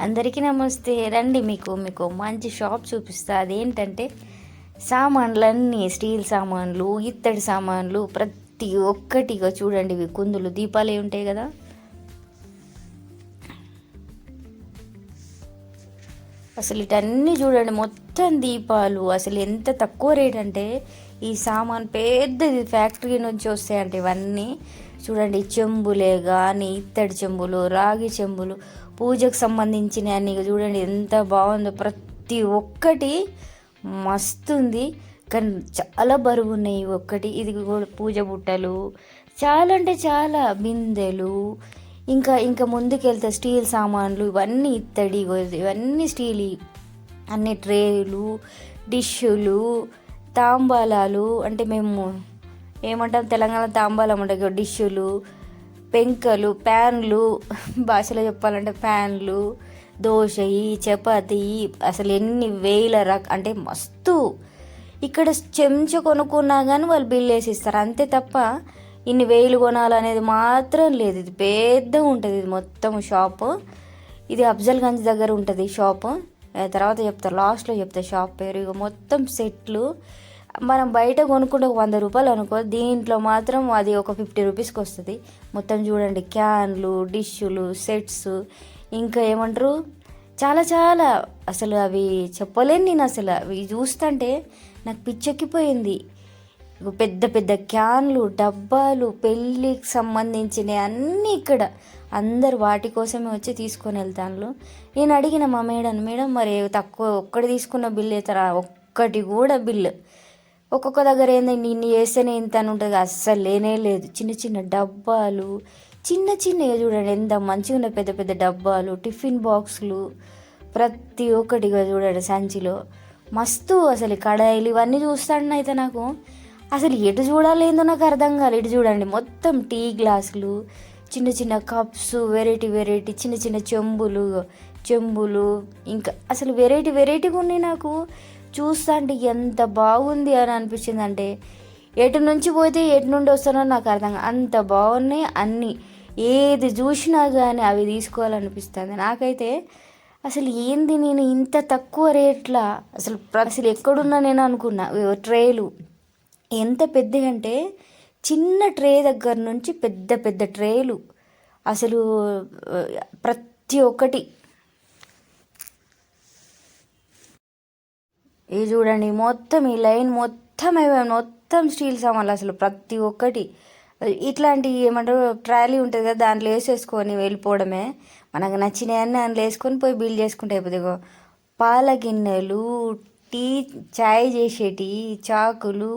అందరికీ నమస్తే. రండి మీకు మీకు మంచి షాప్ చూపిస్తా. అదేంటంటే సామాన్లన్నీ స్టీల్ సామాన్లు ఇత్తడి సామాన్లు ప్రతి ఒక్కటిగా చూడండి. ఇవి కుందులు దీపాలు ఉంటాయి కదా. అసలు ఇటన్నీ చూడండి మొత్తం దీపాలు. అసలు ఎంత తక్కువ రేట్ అంటే ఈ సామాన్ పెద్దది ఫ్యాక్టరీ నుంచి వస్తాయంట ఇవన్నీ. చూడండి చెంబులే కానీ ఇత్తడి చెంబులు రాగి చెంబులు పూజకు సంబంధించిన నీకు చూడండి ఎంత బాగుందో. ప్రతి ఒక్కటి మస్తు ఉంది కానీ చాలా బరువు ఉన్నాయి ఒక్కటి. ఇది కూడా పూజ బుట్టలు చాలా అంటే చాలా బిందెలు ఇంకా ఇంకా ముందుకెళ్తే స్టీల్ సామాన్లు ఇవన్నీ ఇత్తడి ఇవన్నీ స్టీల్. అన్ని ట్రేలు డిష్షులు తాంబాలాలు అంటే మేము ఏమంటాం తెలంగాణ తాంబాలం అంటే డిష్షులు పెంకలు ప్యాన్లు భాషలో చెప్పాలంటే ప్యాన్లు దోశయి చపాతి అసలు ఎన్ని వేల రక అంటే మస్తు. ఇక్కడ చెంచా కొనుక్కున్నా కానీ వాళ్ళు బిల్ వేసి ఇస్తారు అంతే తప్ప ఇన్ని వేలు కొనాలనేది మాత్రం లేదు. ఇది పెద్దగా ఉంటుంది. ఇది మొత్తం షాపు. ఇది అఫ్జల్గంజ్ దగ్గర ఉంటుంది షాపు. ఆ తర్వాత చెప్తారు లాస్ట్లో చెప్తా షాప్ పేరు. ఇక మొత్తం సెట్లు. మనం బయట కొనుక్కుంటే ఒక వంద రూపాయలు అనుకో దీంట్లో మాత్రం అది ఒక ఫిఫ్టీ రూపీస్కి వస్తుంది. మొత్తం చూడండి క్యాన్లు డిష్లు సెట్స్ ఇంకా ఏమంటారు? చాలా చాలా అసలు అవి చెప్పలేను నేను అసలు. అవి చూస్తుంటే నాకు పిచ్చెక్కిపోయింది. పెద్ద పెద్ద క్యాన్లు డబ్బాలు పెళ్ళికి సంబంధించినవి అన్నీ ఇక్కడ. అందరు వాటి కోసమే వచ్చి తీసుకొని వెళ్తాను నేను అడిగిన మా మేడం మేడం మరి తక్కువ ఒక్కటి తీసుకున్న బిల్ అవుతారా ఒక్కటి కూడా బిల్లు ఒక్కొక్క దగ్గర ఏంది నిన్ను వేస్తేనే ఇంత అని ఉంటుంది. అస్సలు లేనే లేదు. చిన్న చిన్న డబ్బాలు చిన్న చిన్నవి చూడండి ఎంత మంచిగా ఉన్నాయి పెద్ద పెద్ద డబ్బాలు టిఫిన్ బాక్సులు ప్రతి ఒక్కటిగా చూడండి సంచిలో. మస్తు అసలు కడాయిలు ఇవన్నీ చూస్తాను అయితే నాకు. అసలు ఎటు చూడాలేందో నాకు అర్థం కాలేదు ఇటు చూడండి మొత్తం టీ గ్లాసులు చిన్న చిన్న కప్స్ వెరైటీ వెరైటీ చిన్న చిన్న చెంబులు చెంబులు ఇంకా అసలు వెరైటీ వెరైటీగా ఉన్నాయి నాకు. చూస్తా అంటే ఎంత బాగుంది అని అనిపించింది అంటే ఎటు నుంచి పోతే ఎటు నుండి వస్తానో నాకు అర్థం అంత బాగున్నాయి అన్నీ. ఏది చూసినా కానీ అవి తీసుకోవాలనిపిస్తుంది. నాకైతే అసలు ఏంది నేను ఇంత తక్కువ రేట్ల అసలు అసలు ఎక్కడున్నా నేను అనుకున్నా. ట్రేలు. ఎంత పెద్దగా అంటే చిన్న ట్రే దగ్గర నుంచి పెద్ద పెద్ద ట్రేలు. అసలు ప్రతి ఒక్కటి. ఇది చూడండి మొత్తం ఈ లైన్ మొత్తం అయిపోయింది. మొత్తం స్టీల్ సామాన్లు అసలు ప్రతి ఒక్కటి. ఇట్లాంటి ఏమంటారు ట్రాలీ ఉంటుంది కదా దాంట్లో వేసేసుకొని వెళ్ళిపోవడమే. మనకు నచ్చినవన్నీ అందులో వేసుకొని పోయి బిల్ చేసుకుంటే అయిపోతుంది పాల గిన్నెలు టీ చాయ్ చేసేటి చాకులు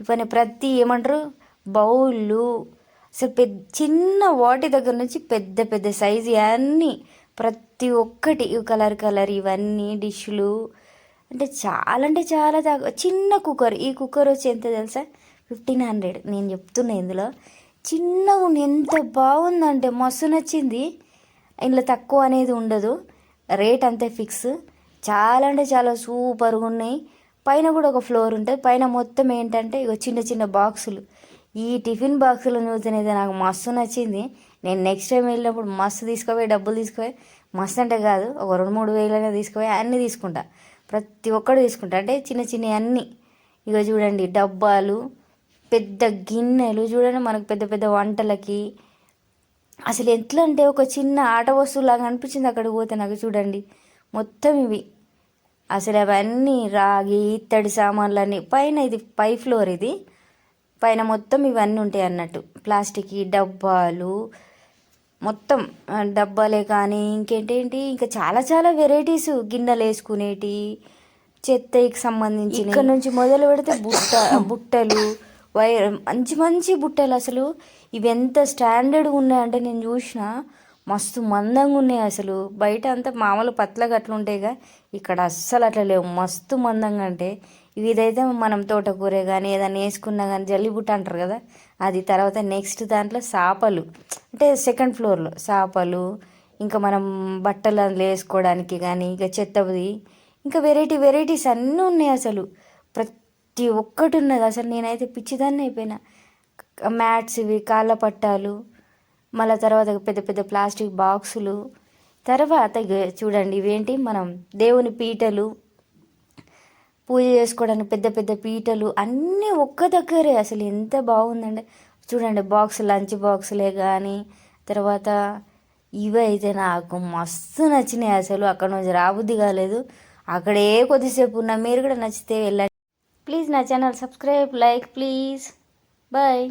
ఇవన్నీ ప్రతి ఏమంటారు బౌళ్ళు. అసలు పెద్ద చిన్న వాటి దగ్గర నుంచి పెద్ద పెద్ద సైజు అన్నీ ప్రతి ఒక్కటి. కలర్ కలర్ ఇవన్నీ డిష్లు అంటే చాలా అంటే చాలా తక్కువ చిన్న కుక్కర్. ఈ కుక్కర్ వచ్చి ఎంత తెలుసా? Fifteen hundred. నేను చెప్తున్నా ఇందులో. చిన్నగా ఉంది ఎంత బాగుందంటే మస్తు నచ్చింది. ఇందులో తక్కువ అనేది ఉండదు. రేట్ అంతే ఫిక్స్. చాలా అంటే చాలా సూపర్గా ఉన్నాయి. పైన కూడా ఒక ఫ్లోర్ ఉంటుంది. పైన మొత్తం ఏంటంటే ఇగో చిన్న చిన్న బాక్సులు. ఈ టిఫిన్ బాక్సులు చూసినైతే నాకు మస్తు నచ్చింది. నేను నెక్స్ట్ టైం వెళ్ళినప్పుడు మస్తు తీసుకుపోయి డబ్బులు తీసుకుపోయి మస్తు అంటే కాదు ఒక రెండు మూడు వేలైనా తీసుకుపోయి అన్నీ తీసుకుంటా. ప్రతి ఒక్కడు తీసుకుంటా. అంటే చిన్న చిన్న అన్నీ. ఇక చూడండి డబ్బాలు పెద్ద గిన్నెలు చూడండి మనకు పెద్ద పెద్ద వంటలకి. అసలు ఎట్లా అంటే ఒక చిన్న ఆట వస్తువులాగా అనిపించింది అక్కడికి పోతే నాకు చూడండి. మొత్తం ఇవి. అసలు అవన్నీ రాగి ఇత్తడి సామాన్లన్నీ. పైన ఇది పై ఫ్లోర్ ఇది. పైన మొత్తం ఇవన్నీ ఉంటాయి అన్నట్టు. ప్లాస్టిక్ డబ్బాలు మొత్తం డబ్బాలే కానీ ఇంకేంటేంటి ఇంకా చాలా చాలా వెరైటీస్ గిన్నెలు వేసుకునేటి చెత్తకి సంబంధించి ఇక్కడ నుంచి మొదలు పెడితే బుట్ట బుట్టలు వైర్ మంచి మంచి బుట్టలు అసలు. ఇవి ఎంత స్టాండర్డ్గా ఉన్నాయంటే నేను చూసిన మస్తు మందంగా ఉన్నాయి అసలు. బయట అంతా మామూలు పత్లగా అట్లా ఇక్కడ అస్సలు అట్లా లేవు. మస్తు మందంగా అంటే ఇవి ఇదైతే మనం తోటకూర కానీ ఏదైనా వేసుకున్నా కానీ జల్లిబుట్ట అంటారు కదా అది తర్వాత నెక్స్ట్ దాంట్లో చేపలు అంటే సెకండ్ ఫ్లోర్లో చేపలు ఇంకా మనం బట్టలు అందులో వేసుకోవడానికి కానీ ఇంకా చెత్తది ఇంకా వెరైటీ వెరైటీస్ అన్నీ ఉన్నాయి అసలు. ప్రతి ఒక్కటి ఉన్నది. అసలు నేనైతే పిచ్చిదాన్ని అయిపోయినా. మ్యాట్స్ ఇవి కాళ్ళ పట్టాలు మళ్ళీ తర్వాత పెద్ద పెద్ద ప్లాస్టిక్ బాక్సులు. తర్వాత చూడండి ఇవేంటి మనం దేవుని పీటలు పూజ చేసుకోవడానికి పెద్ద పెద్ద పీటలు అన్నీ ఒక్క దగ్గరే అసలు ఎంత బాగుందండి చూడండి బాక్స్ లంచ్ బాక్సులే కానీ తర్వాత ఇవి అయితే నాకు మస్తు నచ్చినాయి అసలు. అక్కడ నుంచి రాబుద్ది కాలేదు. అక్కడే కొద్దిసేపు ఉన్నా. మీరు కూడా నచ్చితే వెళ్ళండి. ప్లీజ్ నా channel subscribe like please. Bye.